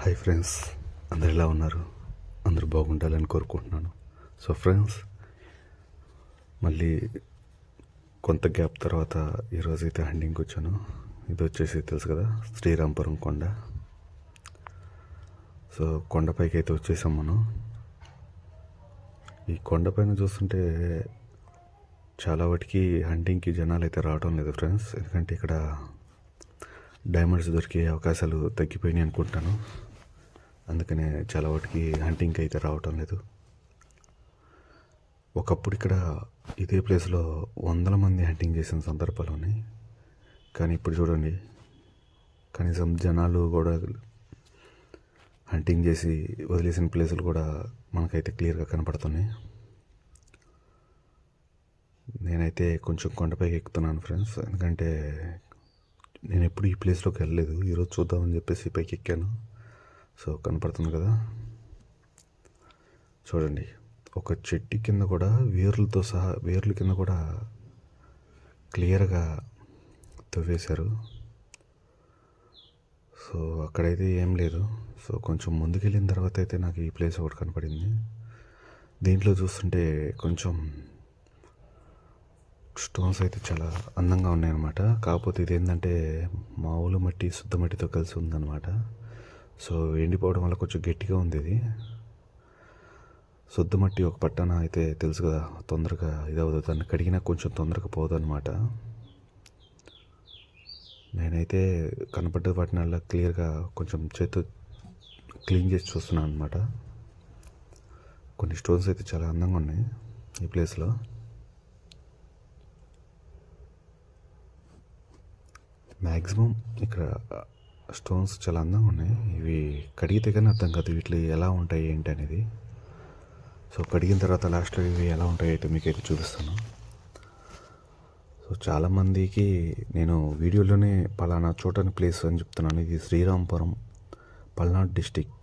Hi friends అందరు ఎలా ఉన్నారు? అందరూ బాగుండాలని కోరుకుంటున్నాను. సో ఫ్రెండ్స్ మళ్ళీ కొంత గ్యాప్ తర్వాత ఈరోజు అయితే హండింగ్కి వచ్చాను. ఇది వచ్చేసి తెలుసు కదా శ్రీరాంపురం కొండ. సో కొండపైకి అయితే వచ్చేసాం మనం. ఈ కొండపైన చూస్తుంటే చాలా వాటికి హంటింగ్కి జనాలు అయితే రావడం లేదు ఫ్రెండ్స్ ఎందుకంటే ఇక్కడ డైమండ్స్ దొరికే అవకాశాలు తగ్గిపోయినాయి అనుకుంటాను. అందుకనే చాలా వాటికి హంటింగ్కి అయితే రావటం లేదు. ఒకప్పుడు ఇక్కడ ఇదే ప్లేస్లో వందల మంది హంటింగ్ చేసిన సందర్భాలు ఉన్నాయి కానీ ఇప్పుడు చూడండి కనీసం జనాలు కూడా హంటింగ్ చేసి వదిలేసిన ప్లేసులు కూడా మనకైతే క్లియర్గా కనపడుతున్నాయి. నేనైతే కొంచెం కొండపైకి ఎక్కుతున్నాను ఫ్రెండ్స్ ఎందుకంటే నేను ఎప్పుడు ఈ ప్లేస్లోకి వెళ్ళలేదు. ఈరోజు చూద్దామని చెప్పేసి పైకి ఎక్కాను. సో కనపడుతుంది కదా? చూడండి. ఒక చెట్టు కింద కూడా వేర్లతో సహా వేర్ల కింద కూడా క్లియర్గా తవ్వేశారు. సో అక్కడైతే ఏం లేదు. సో కొంచెం ముందుకెళ్ళిన తర్వాత అయితే నాకు ఈ ప్లేస్ ఒకటి కనపడింది. దీంట్లో చూస్తుంటే కొంచెం స్టోన్స్ అయితే చాలా అందంగా ఉన్నాయన్నమాట. కాకపోతే ఇది ఏంటంటే మామూలు మట్టి శుద్ధ మట్టితో కలిసి ఉందన్నమాట. సో ఎండిపోవడం వల్ల కొంచెం గట్టిగా ఉంది ఇది. శుద్ధ మట్టి ఒక పట్టణ అయితే తెలుసు కదా తొందరగా ఇదవదు దాన్ని కడిగినా కొంచెం తొందరగా పోదు అనమాట నేనైతే కనపడ్డ వాటినల్లా క్లియర్గా కొంచెం చేతు క్లీన్ చేసి చూస్తున్నాను అనమాట కొన్ని స్టోన్స్ అయితే చాలా అందంగా ఉన్నాయి ఈ ప్లేస్లో. మ్యాక్సిమం ఇక్కడ స్టోన్స్ చాలా అందంగా ఉన్నాయి. ఇవి కడిగితే కానీ అర్థం కాదు వీటిలో ఎలా ఉంటాయి ఏంటి అనేది. సో కడిగిన తర్వాత లాస్ట్లో ఇవి ఎలా ఉంటాయి అయితే మీకు అయితే చూపిస్తాను. సో చాలామందికి నేను వీడియోలోనే పలానా చోటని ప్లేస్ అని చెప్తున్నాను. ఇది శ్రీరాంపురం పల్నాడు డిస్టిక్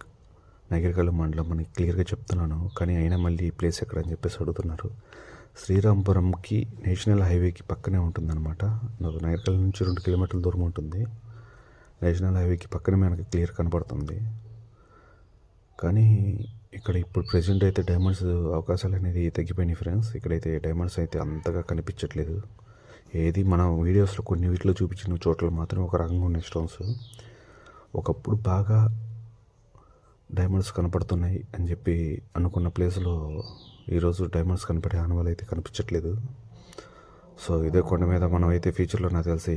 నగరికల్ మండలం అని క్లియర్గా చెప్తున్నాను. కానీ అయినా మళ్ళీ ఈ ప్లేస్ ఎక్కడ అని చెప్పేసి అడుగుతున్నారు. శ్రీరాంపురంకి నేషనల్ హైవేకి పక్కనే ఉంటుందన్నమాట. నగరికల్ నుంచి రెండు కిలోమీటర్ల దూరం ఉంటుంది. నేషనల్ హైవేకి పక్కనే మనకి క్లియర్ కనపడుతుంది కానీ ఇక్కడ ఇప్పుడు ప్రజెంట్ అయితే డైమండ్స్ అవకాశాలు అనేది తగ్గిపోయినాయి ఫ్రెండ్స్. ఇక్కడైతే డైమండ్స్ అయితే అంతగా కనిపించట్లేదు. ఏది మన వీడియోస్లో కొన్ని వీటిలో చూపించిన చోట్ల మాత్రం ఒక రకంగా ఉన్నాయి స్టోన్స్. ఒకప్పుడు బాగా డైమండ్స్ కనపడుతున్నాయి అని చెప్పి అనుకున్న ప్లేస్లో ఈరోజు డైమండ్స్ కనపడే ఆనవాళ్ళు అయితే కనిపించట్లేదు. సో ఇదే కొండ మీద మనం అయితే ఫ్యూచర్లో నాకు తెలిసి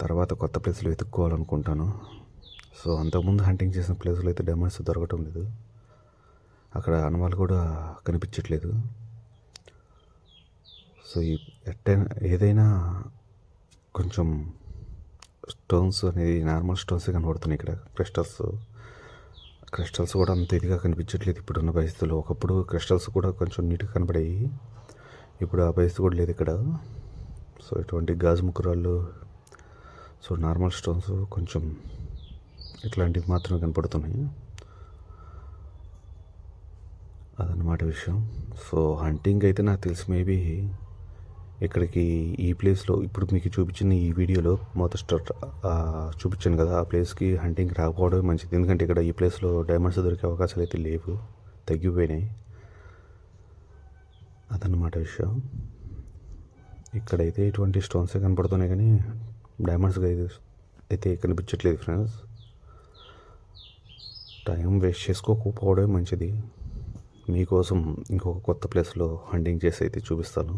తర్వాత కొత్త ప్లేస్లో వెతుక్కోవాలనుకుంటాను. సో అంతకుముందు హంటింగ్ చేసిన ప్లేస్లో అయితే డైమండ్స్ దొరకటం లేదు. అక్కడ అనుమాలు కూడా కనిపించట్లేదు. సో ఈ ఎట్టైనా ఏదైనా కొంచెం స్టోన్స్ అనేది నార్మల్ స్టోన్స్ కనబడుతున్నాయి ఇక్కడ. క్రిస్టల్స్ క్రిస్టల్స్ కూడా అంత ఇదిగా కనిపించట్లేదు ఇప్పుడున్న పరిస్థితుల్లో. ఒకప్పుడు క్రిస్టల్స్ కూడా కొంచెం నీట్గా కనపడాయి ఇప్పుడు ఆ పరిస్థితి కూడా లేదు ఇక్కడ. సో ఇటువంటి గాజు ముక్కురాళ్ళు సో నార్మల్ స్టోన్స్ కొంచెం ఇట్లాంటివి మాత్రమే కనపడుతున్నాయి. అదనమాట విషయం. సో హంటింగ్ అయితే నాకు తెలిసి మేబీ ఇక్కడికి ఈ ప్లేస్లో ఇప్పుడు మీకు చూపించిన ఈ వీడియోలో మొదట స్టార్ట్ చూపించాను కదా ఆ ప్లేస్కి హంటింగ్ రాకపోవడం మంచిది. ఎందుకంటే ఇక్కడ ఈ ప్లేస్లో డైమండ్స్ దొరికే అవకాశాలు అయితే లేవు తగ్గిపోయినాయి. అదనమాట విషయం. ఇక్కడైతే ఇటువంటి స్టోన్సే కనపడుతున్నాయి కానీ డైమండ్స్ అయితే అయితే కనిపించట్లేదు ఫ్రెండ్స్ టైం వేస్ట్ చేసుకోకపోవడమే మంచిది. మీకోసం ఇంకొక కొత్త ప్లేస్లో హంటింగ్ చేసి అయితే చూపిస్తాను.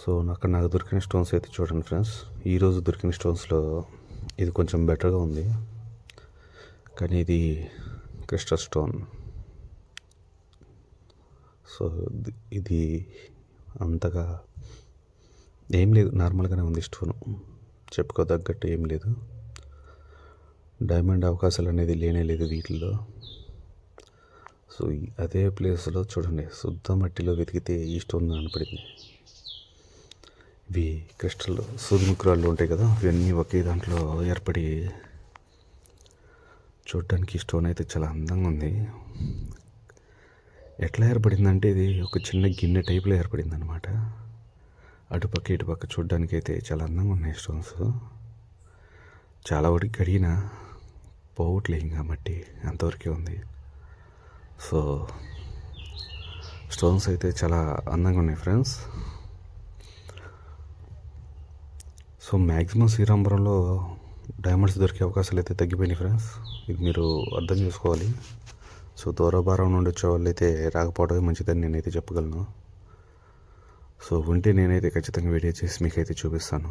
సో అక్కడ నాకు దొరికిన స్టోన్స్ అయితే చూడండి ఫ్రెండ్స్ ఈరోజు దొరికిన స్టోన్స్లో ఇది కొంచెం బెటర్గా ఉంది. కానీ ఇది క్రిస్టల్ స్టోన్ సో ఇది అంతగా ఏం లేదు నార్మల్గానే ఉంది స్టోన్. చెప్పుకోదగ్గట్టు ఏం లేదు. డైమండ్ అవకాశాలు అనేది లేనే లేదు వీటిల్లో. సో అదే ప్లేస్లో చూడండి శుద్ధ మట్టిలో వెతికితే ఈ స్టోన్ కనపడింది. ఇవి క్రిస్టల్ సూర్యముఖరాళ్ళు ఉంటాయి కదా ఇవన్నీ ఒకే దాంట్లో ఏర్పడి చూడడానికి స్టోన్ అయితే చాలా అందంగా ఉంది. ఎట్లా ఏర్పడిందంటే ఇది ఒక చిన్న గిన్నె టైప్లో ఏర్పడింది అనమాట అటుపక్క ఇటుపక్క చూడడానికి అయితే చాలా అందంగా ఉన్నాయి స్టోన్స్ చాలా వరకు కడిగిన పోవట్లే ఇంకా మట్టి అంతవరకే ఉంది. సో స్టోన్స్ అయితే చాలా అందంగా ఉన్నాయి ఫ్రెండ్స్ సో మ్యాక్సిమం శ్రీరాంపురంలో డైమండ్స్ దొరికే అవకాశాలు అయితే తగ్గిపోయినాయి ఫ్రెండ్స్ ఇది మీరు అర్థం చేసుకోవాలి. సో దూరభారం నుండి వచ్చే వాళ్ళు అయితే రాకపోవడమే మంచిదని నేనైతే చెప్పగలను. సో ఉంటే నేనైతే ఖచ్చితంగా వీడియో చేసి మీకైతే చూపిస్తాను.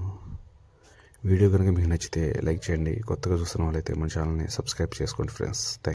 వీడియో కనుక మీకు నచ్చితే లైక్ చేయండి. కొత్తగా చూస్తున్న వాళ్ళైతే మన ఛానల్ని సబ్స్క్రైబ్ చేసుకోండి ఫ్రెండ్స్. థ్యాంక్